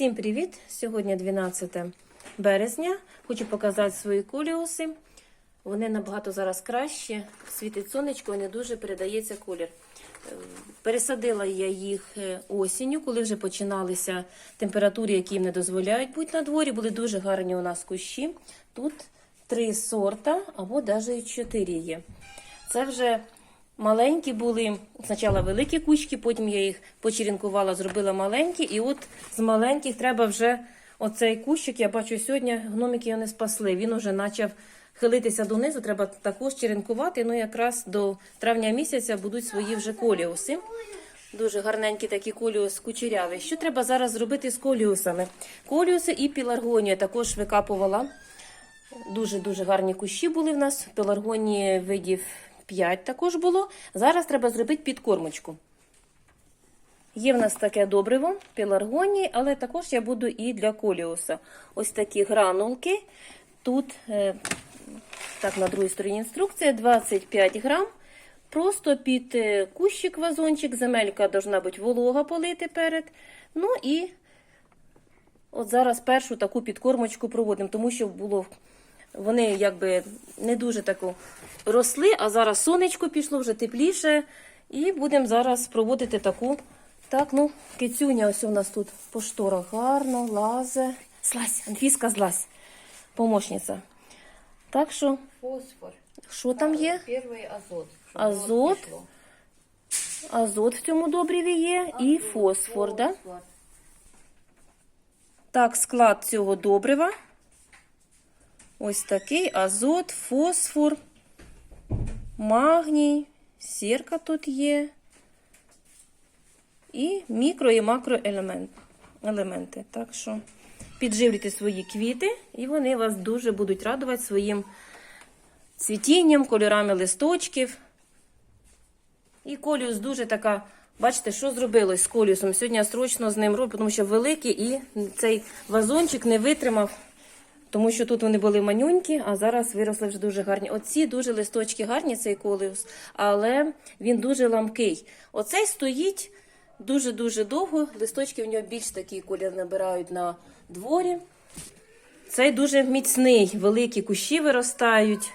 Всім привіт! Сьогодні 12 березня. Хочу показати свої коліуси. Вони набагато зараз краще. Світить сонечко і не дуже передається колір. Е, Пересадила я їх е, осінню, коли вже починалися температури, які їм не дозволяють бути на дворі. Були дуже гарні у нас кущі. Тут три сорта або навіть чотири є. Це вже маленькі були, спочатку великі кучки, потім я їх почерінкувала, зробила маленькі. І от з маленьких треба вже оцей кущик, я бачу сьогодні, гномики його не спасли. Він уже почав хилитися донизу, треба також черенкувати. Ну, якраз до травня місяця будуть свої вже коліуси. Дуже гарненькі такі коліус кучеряві. Що треба зараз зробити з коліусами? Коліуси і піларгонію також викапувала. Дуже-дуже гарні кущі були в нас. Пеларгонії видів 5 також було. Зараз треба зробити підкормочку. Є в нас таке добриво, пеларгонії, але також я буду і для коліуса. Ось такі гранулки. Тут, е, так, на другій стороні інструкція, 25 грам. Просто під е, кущик вазончик, земелька должна бути волога полити перед. Ну і От зараз першу таку підкормочку проводимо, тому що було вони якби не дуже таку росли, а зараз сонечко пішло вже тепліше. І будемо зараз проводити таку. Так, ну, кицюня ось у нас тут по шторах гарно, лазе. Злазь, Анфіска, злазь, помощниця. Так що, Фосфор. що там є? Первый азот. Азот. Азот в цьому добріві є і фосфор, да? Так, склад цього добрива. Ось такий азот, фосфор, магній, сірка тут є. І мікро і макроелемент- елементи. Так що підживлюйте свої квіти, і вони вас дуже будуть радувати своїм цвітінням, кольорами листочків. І коліус дуже така. Бачите, що зробилось з коліусом? Сьогодні я срочно з ним роблю, тому що великий і цей вазончик не витримав, тому що тут вони були манюнькі, а зараз виросли вже дуже гарні. Оці дуже листочки гарні, цей колеус, але він дуже ламкий. Оцей стоїть дуже-дуже довго. Листочки в нього більш такий колір набирають на дворі. Цей дуже міцний, великі кущі виростають.